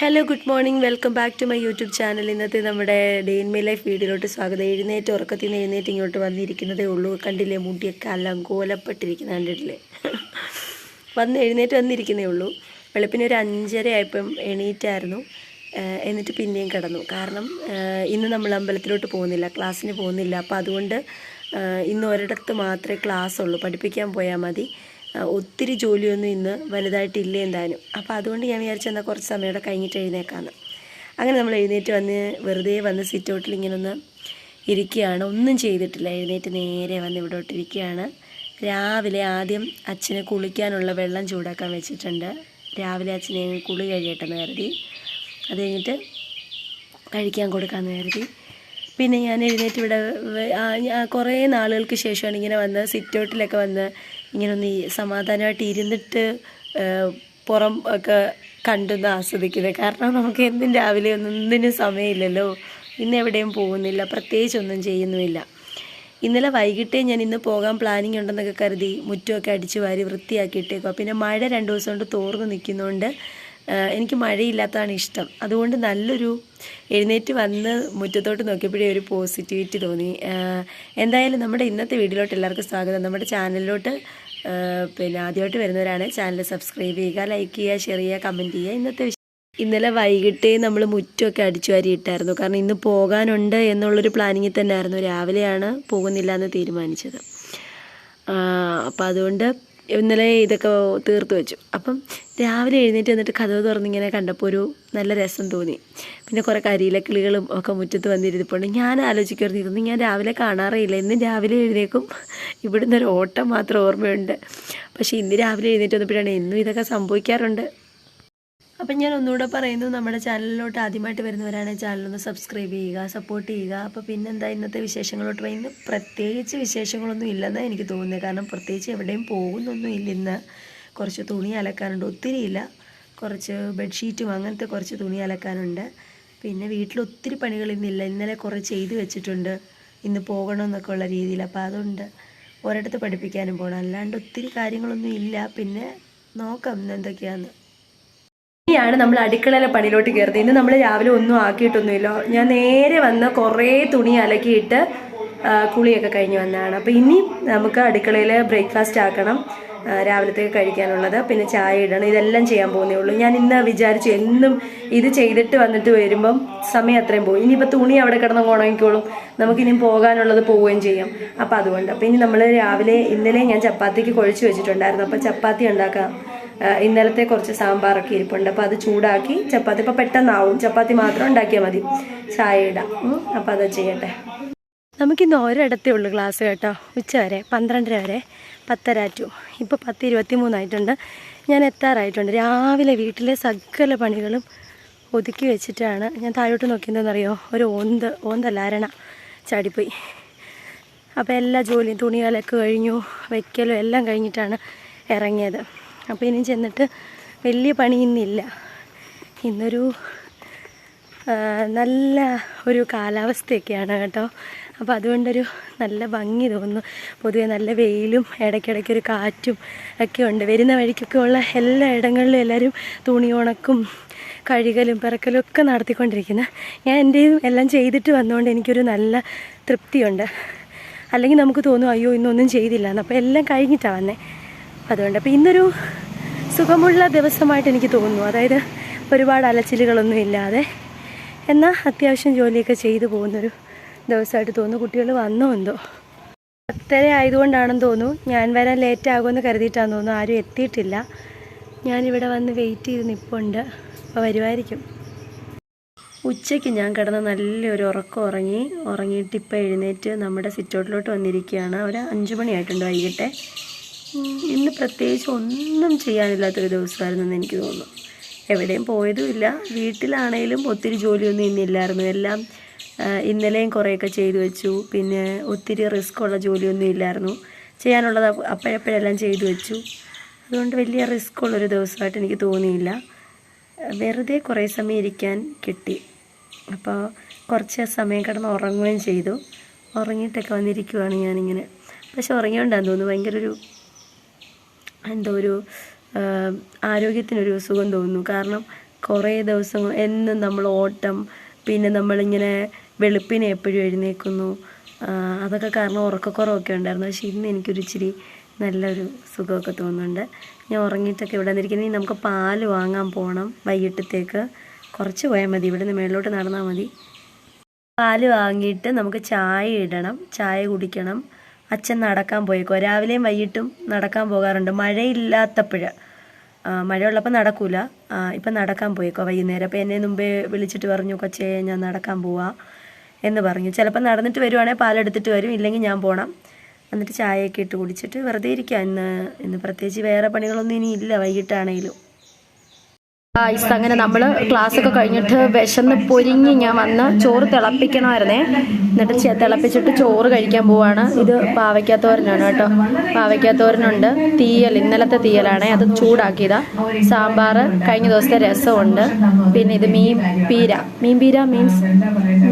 Hello good morning welcome back to my YouTube channel ഇന്നത്തെ നമ്മുടെ day in my life വീഡിയോയിലോട്ട് സ്വാഗതം. എഴുന്നേറ്റ് ഉറക്കത്തിൽ നിന്ന് എഴുന്നേറ്റ് ഇങ്ങോട്ട് വന്നിരിക്കുന്നതേ ഉള്ളൂ. കണ്ടില്ലേ മുടിയൊക്കെ അലങ്കോലപ്പെട്ടിരിക്കുന്ന കണ്ടിട്ടില്ലേ? വന്ന് എഴുന്നേറ്റ് വന്നിരിക്കുന്നേ ഉള്ളൂ. വെളുപ്പിന് ഒരു അഞ്ചര ആയപ്പം എണീറ്റായിരുന്നു. എന്നിട്ട് പിന്നെയും കിടന്നു. കാരണം ഇന്ന് നമ്മൾ അമ്പലത്തിലോട്ട് പോകുന്നില്ല. ക്ലാസ്സിന് പോകുന്നില്ല. അപ്പോൾ അതുകൊണ്ട് ഇന്ന് ഒരിടത്ത് മാത്രമേ ക്ലാസ് ഉള്ളൂ പഠിപ്പിക്കാൻ പോയാൽ മതി. ഒത്തിരി ജോലിയൊന്നും ഇന്ന് വലുതായിട്ടില്ല എന്താനും അപ്പോൾ അതുകൊണ്ട് ഞാൻ വിചാരിച്ചു എന്നാൽ കുറച്ച് സമയം കഴിഞ്ഞിട്ട് എഴുന്നേക്കാമെന്ന് അങ്ങനെ നമ്മൾ എഴുന്നേറ്റ് വന്ന് വെറുതെ വന്ന് സിറ്റ് ഔട്ടിൽ ഇങ്ങനെ ഒന്ന് ഇരിക്കുകയാണ്. ഒന്നും ചെയ്തിട്ടില്ല. എഴുന്നേറ്റ് നേരെ വന്ന് ഇവിടോട്ട് ഇരിക്കുകയാണ്. രാവിലെ ആദ്യം അച്ഛന് കുളിക്കാനുള്ള വെള്ളം ചൂടാക്കാൻ വെച്ചിട്ടുണ്ട്. രാവിലെ അച്ഛനെ കുളി കഴിയട്ടെന്ന് കരുതി. അത് കഴിഞ്ഞിട്ട് കഴിക്കാൻ കൊടുക്കാമെന്ന് കരുതി. പിന്നെ ഞാൻ എഴുന്നേറ്റ് ഇവിടെ കുറേ നാളുകൾക്ക് ശേഷമാണ് ഇങ്ങനെ വന്ന് സിറ്റൗട്ടിലൊക്കെ വന്ന് ഇങ്ങനെ ഒന്ന് ഈ സമാധാനമായിട്ട് ഇരുന്നിട്ട് പുറം ഒക്കെ കണ്ടൊന്ന് ആസ്വദിക്കുന്നത് കാരണം നമുക്ക് എന്തും രാവിലെ ഒന്നും സമയമില്ലല്ലോ. ഇന്ന് എവിടെയും പോകുന്നില്ല. പ്രത്യേകിച്ച് ഒന്നും ചെയ്യുന്നുമില്ല. ഇന്നലെ വൈകിട്ടേ ഞാൻ ഇന്ന് പോകാൻ പ്ലാനിങ് ഉണ്ടെന്നൊക്കെ കരുതി മുറ്റമൊക്കെ അടിച്ചു വാരി വൃത്തിയാക്കിയിട്ടേക്കുക പിന്നെ മഴ രണ്ട് ദിവസം കൊണ്ട് തോർന്നു നിൽക്കുന്നതുകൊണ്ട് എനിക്ക് മഴയില്ലാത്തതാണ് ഇഷ്ടം. അതുകൊണ്ട് നല്ലൊരു എഴുന്നേറ്റ് വന്ന് മുറ്റത്തോട്ട് നോക്കിയപ്പോഴേ ഒരു പോസിറ്റിവിറ്റി തോന്നി. എന്തായാലും നമ്മുടെ ഇന്നത്തെ വീഡിയോയിലോട്ട് എല്ലാവർക്കും സ്വാഗതം. നമ്മുടെ ചാനലിലോട്ട് പിന്നെ ആദ്യമായിട്ട് വരുന്നവരാണ് ചാനൽ സബ്സ്ക്രൈബ് ചെയ്യുക ലൈക്ക് ചെയ്യുക ഷെയർ ചെയ്യുക കമന്റ് ചെയ്യുക. ഇന്നത്തെ ഇന്നലെ വൈകിട്ടേ നമ്മൾ മുറ്റമൊക്കെ അടിച്ചു വാരിയിട്ടായിരുന്നു കാരണം ഇന്ന് പോകാനുണ്ട് എന്നുള്ളൊരു പ്ലാനിങ്ങിൽ തന്നെ ആയിരുന്നു രാവിലെയാണ് പോകുന്നില്ല എന്ന് തീരുമാനിച്ചത് അപ്പോൾ അതുകൊണ്ട് ഇന്നലെ ഇതൊക്കെ തീർത്ത് വെച്ചു. അപ്പം രാവിലെ എഴുന്നേറ്റ് വന്നിട്ട് കഥവ് തുറന്നിങ്ങനെ കണ്ടപ്പോൾ ഒരു നല്ല രസം തോന്നി. പിന്നെ കുറേ കരിയില കിളികളും ഒക്കെ മുറ്റത്ത് വന്നിരുന്നിപ്പോണ്ട് ഞാൻ ആലോചിക്കുമായിരുന്നു ഇതൊന്നും ഞാൻ രാവിലെ കാണാറേയില്ല ഇന്ന് രാവിലെ എഴുന്നേക്കും ഇവിടുന്ന് ഒരു ഓട്ടം മാത്രം ഓർമ്മയുണ്ട്. പക്ഷേ ഇന്ന് രാവിലെ എഴുന്നേറ്റ് വന്നപ്പോഴാണ് ഇന്നും ഇതൊക്കെ സംഭവിക്കാറുണ്ട്. അപ്പം ഞാൻ ഒന്നുകൂടെ പറയുന്നു നമ്മുടെ ചാനലിലോട്ട് ആദ്യമായിട്ട് വരുന്നവരാണ് ചാനലൊന്ന് സബ്സ്ക്രൈബ് ചെയ്യുക സപ്പോർട്ട് ചെയ്യുക. അപ്പോൾ പിന്നെന്താ ഇന്നത്തെ വിശേഷങ്ങളോട്ട് പറയുന്നത് പ്രത്യേകിച്ച് വിശേഷങ്ങളൊന്നും ഇല്ലെന്നാണ് എനിക്ക് തോന്നുന്നത് കാരണം പ്രത്യേകിച്ച് എവിടെയും പോകുന്നൊന്നും ഇല്ല ഇന്ന്. കുറച്ച് തുണി അലക്കാനുണ്ട്. ഒത്തിരിയില്ല കുറച്ച് ബെഡ്ഷീറ്റും അങ്ങനത്തെ കുറച്ച് തുണി അലക്കാനുണ്ട്. പിന്നെ വീട്ടിൽ ഒത്തിരി പണികൾ ഇന്നില്ല ഇന്നലെ കുറേ ചെയ്ത് വെച്ചിട്ടുണ്ട്. ഇന്ന് പോകണമെന്നൊക്കെ ഉള്ള രീതിയിൽ. അപ്പോൾ അതുകൊണ്ട് ഒരിടത്ത് പഠിപ്പിക്കാനും പോകണം അല്ലാണ്ട് ഒത്തിരി കാര്യങ്ങളൊന്നും ഇല്ല. പിന്നെ നോക്കാം ഇന്ന് എന്തൊക്കെയാന്ന്. ഇനിയാണ് നമ്മൾ അടുക്കളയിലെ പണിയിലോട്ട് കയറുന്നത്. ഇന്ന് നമ്മൾ രാവിലെ ഒന്നും ആക്കിയിട്ടൊന്നുമില്ല. ഞാൻ നേരെ വന്ന് കുറേ തുണി അലക്കിയിട്ട് കുളിയൊക്കെ കഴിഞ്ഞ് വന്നതാണ്. അപ്പോൾ ഇനി നമുക്ക് അടുക്കളയിൽ ബ്രേക്ക്ഫാസ്റ്റ് ആക്കണം രാവിലത്തേക്ക് കഴിക്കാനുള്ളത്. പിന്നെ ചായ ഇടണം. ഇതെല്ലാം ചെയ്യാൻ പോകുന്നേ ഉള്ളൂ. ഞാൻ ഇന്ന് വിചാരിച്ചു എന്നും ഇത് ചെയ്തിട്ട് വന്നിട്ട് വരുമ്പം സമയം അത്രയും പോകും ഇനിയിപ്പോൾ തുണി അവിടെ കിടന്ന് ഉണങ്ങിക്കോളും. നമുക്കിനി പോകാനുള്ളത് പോവുകയും ചെയ്യാം. അപ്പോൾ അതുകൊണ്ട്. അപ്പോൾ ഇനി നമ്മൾ രാവിലെ ഇന്നലെ ഞാൻ ചപ്പാത്തിക്ക് കുഴച്ച് വെച്ചിട്ടുണ്ടായിരുന്നു. അപ്പോൾ ചപ്പാത്തി ഉണ്ടാക്കാം. ഇന്നലത്തെ കുറച്ച് സാമ്പാറൊക്കെ ഇരിപ്പുണ്ട്. അപ്പോൾ അത് ചൂടാക്കി ചപ്പാത്തി. ഇപ്പോൾ പെട്ടെന്നാവും. ചപ്പാത്തി മാത്രം ഉണ്ടാക്കിയാൽ മതി. ചായ ഇടാം. അപ്പോൾ അത് ചെയ്യട്ടെ. നമുക്കിന്ന് ഒരിടത്തേ ഉള്ളൂ ക്ലാസ് കേട്ടോ. ഉച്ച വരെ പന്ത്രണ്ടര വരെ പത്തര ടു ഇപ്പോൾ പത്ത് ഇരുപത്തി മൂന്നായിട്ടുണ്ട് ഞാൻ എത്താറായിട്ടുണ്ട്. രാവിലെ വീട്ടിലെ സകല പണികളും ഒതുക്കി വെച്ചിട്ടാണ്. ഞാൻ താഴോട്ട് നോക്കിയതെന്നറിയോ ഒരു ഓന്ത് ഓന്തല്ലാരണ ചാടിപ്പോയി. അപ്പോൾ എല്ലാ ജോലിയും തുണികളൊക്കെ കഴിഞ്ഞു വയ്ക്കലും എല്ലാം കഴിഞ്ഞിട്ടാണ് ഇറങ്ങിയത്. അപ്പോൾ ഇനി ചെന്നിട്ട് വലിയ പണി ഇന്നില്ല ഇന്നൊരു നല്ല ഒരു കാലാവസ്ഥയൊക്കെയാണ് കേട്ടോ. അപ്പോൾ അതുകൊണ്ടൊരു നല്ല ഭംഗി തോന്നുന്നു. പൊതുവെ നല്ല വെയിലും ഇടയ്ക്കിടയ്ക്കൊരു കാറ്റും ഒക്കെ ഉണ്ട്. വരുന്ന വഴിക്കൊക്കെ ഉള്ള എല്ലാ ഇടങ്ങളിലും എല്ലാവരും തുണി ഉണക്കും കഴുകലും പിറക്കലും ഒക്കെ നടത്തിക്കൊണ്ടിരിക്കുന്നത് ഞാൻ എന്റെയും എല്ലാം ചെയ്തിട്ട് വന്നുകൊണ്ട് എനിക്കൊരു നല്ല തൃപ്തിയുണ്ട്. അല്ലെങ്കിൽ നമുക്ക് തോന്നും അയ്യോ ഇന്നൊന്നും ചെയ്തില്ല എന്ന് അപ്പോൾ എല്ലാം കഴിഞ്ഞിട്ടാണ് വന്നേ. അതുകൊണ്ട് അപ്പോൾ ഇന്നൊരു സുഖമുള്ള ദിവസമായിട്ട് എനിക്ക് തോന്നുന്നു. അതായത് ഒരുപാട് അലച്ചിലുകളൊന്നും ഇല്ലാതെ. എന്നാൽ അത്യാവശ്യം ജോലിയൊക്കെ ചെയ്തു പോകുന്നൊരു ദിവസമായിട്ട് തോന്നുന്നു. കുട്ടികൾ വന്നോ എന്തോ? പത്തര ആയതുകൊണ്ടാണെന്ന് തോന്നുന്നു. ഞാൻ വരാൻ ലേറ്റ് ആകുമെന്ന് കരുതിയിട്ടാണെന്ന് തോന്നുന്നു. ആരും എത്തിയിട്ടില്ല. ഞാനിവിടെ വന്ന് വെയിറ്റ് ചെയ്ത് നിൽപ്പുണ്ട് അപ്പോൾ വരുമായിരിക്കും ഉച്ചയ്ക്ക് ഞാൻ കിടന്ന് നല്ലൊരു ഉറക്കം ഉറങ്ങി. ഉറങ്ങിയിട്ട് ഇപ്പോൾ എഴുന്നേറ്റ് നമ്മുടെ സിറ്റൗട്ടിലോട്ട് വന്നിരിക്കുകയാണ്. ഒരു അഞ്ച് മണിയായിട്ടുണ്ട് വൈകിട്ട്. ഇന്ന് പ്രത്യേകിച്ച് ഒന്നും ചെയ്യാനില്ലാത്തൊരു ദിവസമായിരുന്നെന്ന് എനിക്ക് തോന്നുന്നു. എവിടെയും പോയതുമില്ല വീട്ടിലാണേലും ഒത്തിരി ജോലിയൊന്നും ഇന്നില്ലായിരുന്നു എല്ലാം ഇന്നലെയും കുറേയൊക്കെ ചെയ്തു വെച്ചു. പിന്നെ ഒത്തിരി റിസ്ക് ഉള്ള ജോലിയൊന്നും ഇല്ലായിരുന്നു. ചെയ്യാനുള്ളത് അപ്പ- അപ്പോഴപ്പോഴെല്ലാം ചെയ്തു വെച്ചു. അതുകൊണ്ട് വലിയ റിസ്ക് ഉള്ളൊരു ദിവസമായിട്ട് എനിക്ക് തോന്നിയില്ല. വെറുതെ കുറേ സമയം ഇരിക്കാൻ കിട്ടി. അപ്പോൾ കുറച്ച് സമയം കിടന്ന് ഉറങ്ങുകയും ചെയ്തു. ഉറങ്ങിയിട്ടൊക്കെ വന്നിരിക്കുവാണ് ഞാനിങ്ങനെ. പക്ഷെ ഉറങ്ങിയോണ്ടാന്ന് തോന്നുന്നു. ഭയങ്കര ഒരു എന്തോ ഒരു ആരോഗ്യത്തിനൊരു സുഖം തോന്നുന്നു. കാരണം കുറേ ദിവസം എന്നും നമ്മൾ ഓട്ടം പിന്നെ നമ്മളിങ്ങനെ വെളുപ്പിനെ എപ്പോഴും എഴുന്നേൽക്കുന്നു. അതൊക്കെ കാരണം ഉറക്കക്കുറവൊക്കെ ഉണ്ടായിരുന്നു. പക്ഷേ ഇന്ന് എനിക്കൊരു ഇച്ചിരി നല്ലൊരു സുഖമൊക്കെ തോന്നുന്നുണ്ട്. ഞാൻ ഉറങ്ങിയിട്ടൊക്കെ ഇവിടെ നിന്നിരിക്കുന്നത് ഇനി നമുക്ക് പാൽ വാങ്ങാൻ പോകണം വൈകിട്ടത്തേക്ക്. കുറച്ച് പോയാൽ മതി. ഇവിടെ നിന്ന് മേളിലോട്ട് നടന്നാൽ മതി. പാൽ വാങ്ങിയിട്ട് നമുക്ക് ചായ ഇടണം. ചായ കുടിക്കണം. അച്ഛൻ നടക്കാൻ പോയേക്കോ രാവിലെയും വൈകിട്ടും നടക്കാൻ പോകാറുണ്ട്. മഴയില്ലാത്തപ്പോഴ്. മഴയുള്ളപ്പോൾ നടക്കൂല. ഇപ്പം നടക്കാൻ പോയേക്കോ വൈകുന്നേരം. അപ്പോൾ എന്നെ മുമ്പേ വിളിച്ചിട്ട് പറഞ്ഞു കൊച്ചേ ഞാൻ നടക്കാൻ പോവാ എന്ന് പറഞ്ഞു. ചിലപ്പോൾ നടന്നിട്ട് വരുവാണെങ്കിൽ പാലെടുത്തിട്ട് വരും. ഇല്ലെങ്കിൽ ഞാൻ പോകണം എന്നിട്ട് ചായയൊക്കെ ഇട്ട് കുടിച്ചിട്ട് വെറുതെ ഇരിക്കുക ഇന്ന് ഇന്ന് പ്രത്യേകിച്ച് വേറെ പണികളൊന്നും ഇനി ഇല്ല വൈകിട്ടാണേലും ഗായ്സ് അങ്ങനെ നമ്മൾ ക്ലാസ് ഒക്കെ കഴിഞ്ഞിട്ട് വിശന്ന് പൊരിഞ്ഞ് ഞാൻ വന്ന് ചോറ് തിളപ്പിക്കണമായിരുന്നേ. എന്നിട്ട് തിളപ്പിച്ചിട്ട് ചോറ് കഴിക്കാൻ പോവാണ്. ഇത് പാവയ്ക്കാത്തോരനാണ് കേട്ടോ. പാവയ്ക്കാത്തോരനുണ്ട്. തീയൽ ഇന്നലത്തെ തീയലാണേ. അത് ചൂടാക്കിയതാ. സാമ്പാർ കഴിഞ്ഞ ദിവസത്തെ രസമുണ്ട്. പിന്നെ ഇത് മീൻ പീര. മീൻ പീര മീൻസ്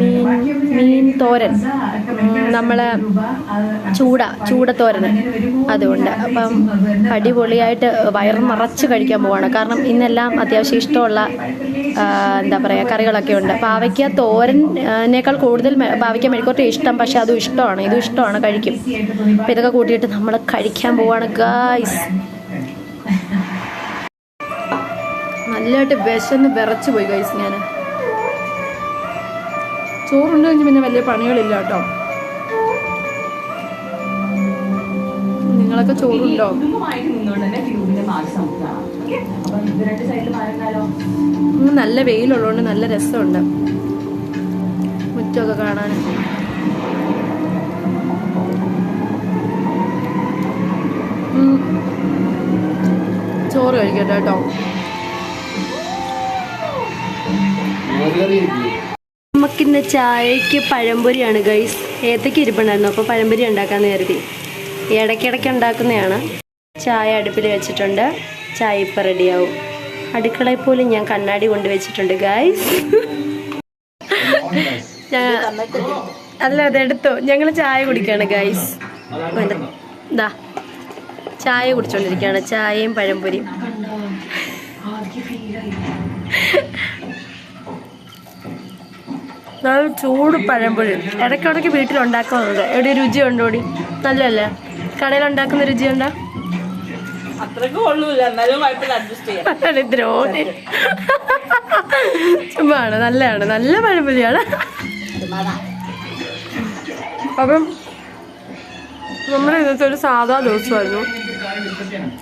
മീൻ മീൻ തോരൻ. നമ്മളെ ചൂട ചൂടത്തോരന്. അതുകൊണ്ട് അപ്പം അടിപൊളിയായിട്ട് വയറ് നിറച്ച് കഴിക്കാൻ പോവാണ്. കാരണം ഇന്നെല്ലാം അത്യാവശ്യം ഇഷ്ടമുള്ള എന്താ പറയുക കറികളൊക്കെ ഉണ്ട്. പാവയ്ക്ക തോരനേക്കാൾ കൂടുതൽ പാവയ്ക്ക മെഴുക്കോട്ടെ ഇഷ്ടം പക്ഷേ അതും ഇഷ്ടമാണ്. ഇതും ഇഷ്ടമാണ് കഴിക്കും. അപ്പം ഇതൊക്കെ കൂട്ടിയിട്ട് നമ്മൾ കഴിക്കാൻ പോവാണ് ഗായ്സ് നല്ലതായിട്ട് വിശന്ന് വിറച്ച് പോയി ഗൈസ് ഞാൻ ചോറുണ്ടെങ്കിൽ പിന്നെ വലിയ പണികളില്ല കേട്ടോ? നിങ്ങളൊക്കെ ചോറുണ്ടോ? നല്ല വെയിലുള്ളതുകൊണ്ട് നല്ല രസമുണ്ട്. മുറ്റമൊക്കെ കാണാൻ. ഉം. ചോറ് കഴിക്കട്ടെ കേട്ടോ. നമുക്കിന്ന് ചായക്ക് പഴംപൊരിയാണ് ഗൈസ് ഏത്തയ്ക്ക് ഇരിപ്പുണ്ടായിരുന്നു അപ്പോൾ പഴംപൊരി ഉണ്ടാക്കാൻ കരുതി. ഇടയ്ക്കിടയ്ക്ക് ഉണ്ടാക്കുന്നതാണ്. ചായ അടുപ്പിൽ വെച്ചിട്ടുണ്ട്. ചായ ഇപ്പം റെഡിയാവും. അടുക്കളയിൽ പോലും ഞാൻ കണ്ണാടി കൊണ്ട് വെച്ചിട്ടുണ്ട് ഗായ്സ് അല്ല അതെടുത്തോ ഞങ്ങൾ ചായ കുടിക്കുകയാണ് ഗായ്സ് ദാ. ചായ കുടിച്ചോണ്ടിരിക്കുകയാണ്. ചായയും പഴംപൊരിയും. നല്ല ചൂട് പഴംപൊരി. ഇടയ്ക്കിടയ്ക്ക് വീട്ടിലുണ്ടാക്കുന്നുണ്ട് എവിടെ രുചി ഉണ്ടോടി നല്ലല്ലേ കടയിൽ ഉണ്ടാക്കുന്ന രുചി ചെയ്യാം. ദ്രോണി ചുമ്മാണ് നല്ലതാണ്. നല്ല പഴംപൊരിയാണ്. അപ്പം നമ്മൾ ഇന്നത്തെ ഒരു സാധാ ദിവസമായിരുന്നു.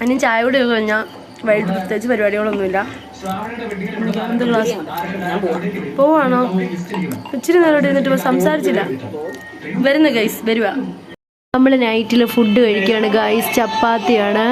ഇനി ചായ കൂടി കഴിഞ്ഞാൽ വൈകിട്ട് പ്രത്യേകിച്ച് പരിപാടികളൊന്നുമില്ല. എന്ത് ക്ലാസ് പോവാണോ? ഇച്ചിരി നേരം ഇവിടെ ഇരുന്നിട്ട് സംസാരിച്ചില്ല. വരുന്ന ഗൈസ് വരുക നമ്മൾ നൈറ്റിൽ ഫുഡ് കഴിക്കുകയാണ് ഗായ്സ് ചപ്പാത്തിയാണ്.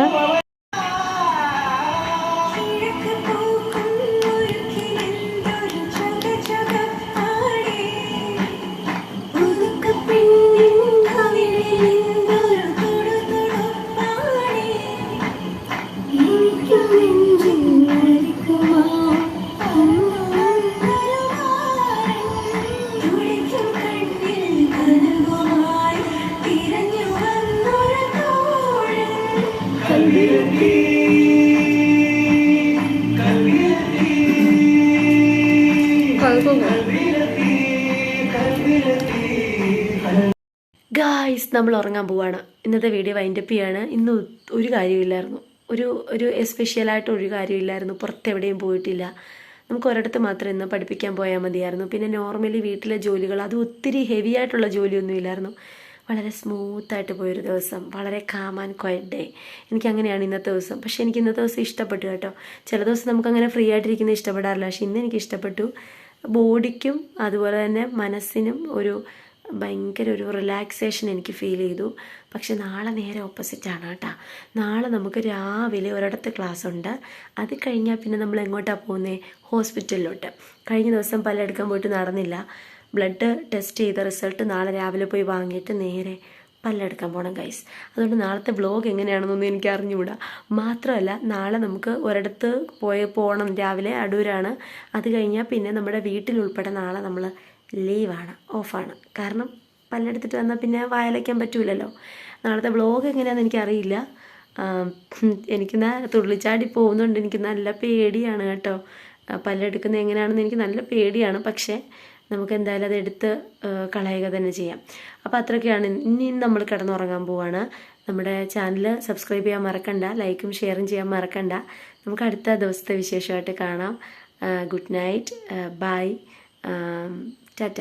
ഗായ്സ് നമ്മൾ ഉറങ്ങാൻ പോവാണ്. ഇന്നത്തെ വീഡിയോ വൈൻഡപ്പ് ചെയ്യാണ്. ഇന്ന് ഒരു കാര്യമില്ലായിരുന്നു. ഒരു ഒരു എസ്പെഷ്യലായിട്ട് ഒരു കാര്യമില്ലായിരുന്നു. പുറത്തെവിടെയും പോയിട്ടില്ല. നമുക്ക് ഒരിടത്ത് മാത്രം ഇന്ന് പഠിപ്പിക്കാൻ പോയാൽ മതിയായിരുന്നു. പിന്നെ നോർമലി വീട്ടിലെ ജോലികൾ അത് ഒത്തിരി ഹെവി ആയിട്ടുള്ള ജോലിയൊന്നും ഇല്ലായിരുന്നു. വളരെ സ്മൂത്തായിട്ട് പോയൊരു ദിവസം. വളരെ കാം ആൻഡ് ക്വയറ്റ് ഡേ എനിക്ക് അങ്ങനെയാണ് ഇന്നത്തെ ദിവസം. പക്ഷേ എനിക്ക് ഇന്നത്തെ ദിവസം ഇഷ്ടപ്പെട്ടു കേട്ടോ. ചില ദിവസം നമുക്കങ്ങനെ ഫ്രീ ആയിട്ടിരിക്കുന്നത് ഇഷ്ടപ്പെടാറില്ല. പക്ഷേ ഇന്ന് എനിക്ക് ഇഷ്ടപ്പെട്ടു. ബോഡിക്കും അതുപോലെ തന്നെ മനസ്സിനും ഒരു ഭയങ്കര ഒരു റിലാക്സേഷൻ എനിക്ക് ഫീൽ ചെയ്തു. പക്ഷെ നാളെ നേരെ ഓപ്പോസിറ്റാണ് കേട്ടോ. നാളെ നമുക്ക് രാവിലെ ഒരിടത്ത് ക്ലാസ് ഉണ്ട്. അത് കഴിഞ്ഞാൽ പിന്നെ നമ്മൾ എങ്ങോട്ടാണ് പോകുന്നത് ഹോസ്പിറ്റലിലോട്ട്. കഴിഞ്ഞ ദിവസം പല എടുക്കാൻ പോയിട്ട് നടന്നില്ല. ബ്ലഡ് ടെസ്റ്റ് ചെയ്ത റിസൾട്ട് നാളെ രാവിലെ പോയി വാങ്ങിയിട്ട് നേരെ പല്ലെടുക്കാൻ പോകണം ഗൈസ് അതുകൊണ്ട് നാളത്തെ വ്ലോഗ് എങ്ങനെയാണെന്നൊന്നും എനിക്ക് അറിഞ്ഞുകൂടാ മാത്രമല്ല നാളെ നമുക്ക് ഒരിടത്ത് പോയി പോകണം രാവിലെ അടൂരാണ്. അത് കഴിഞ്ഞാൽ പിന്നെ നമ്മുടെ വീട്ടിൽ ഉൾപ്പെടെ നാളെ നമ്മൾ ലീവാണ് ഓഫാണ് കാരണം പല്ലെടുത്തിട്ട് വന്നാൽ പിന്നെ വായലയ്ക്കാൻ പറ്റൂലല്ലോ. നാളത്തെ വ്ലോഗ് എങ്ങനെയാണെന്ന് എനിക്കറിയില്ല. എനിക്ക് തുള്ളിച്ചാടി പോകുന്നുണ്ട് എനിക്ക് നല്ല പേടിയാണ് കേട്ടോ. പല്ലെടുക്കുന്നത് എങ്ങനെയാണെന്ന് എനിക്ക് നല്ല പേടിയാണ്. പക്ഷേ നമുക്ക് എന്തായാലും അത് എടുത്ത് കളയുക തന്നെ ചെയ്യാം. അപ്പോൾ അത്രയൊക്കെയാണ്. ഇനി നമ്മൾ കിടന്നുറങ്ങാൻ പോവാണ്. നമ്മുടെ ചാനൽ സബ്സ്ക്രൈബ് ചെയ്യാൻ മറക്കണ്ട ലൈക്കും ഷെയറും ചെയ്യാൻ മറക്കണ്ട. നമുക്ക് അടുത്ത ദിവസത്തെ വിശേഷമായിട്ട് കാണാം. Good night. ബൈ. ടാറ്റ.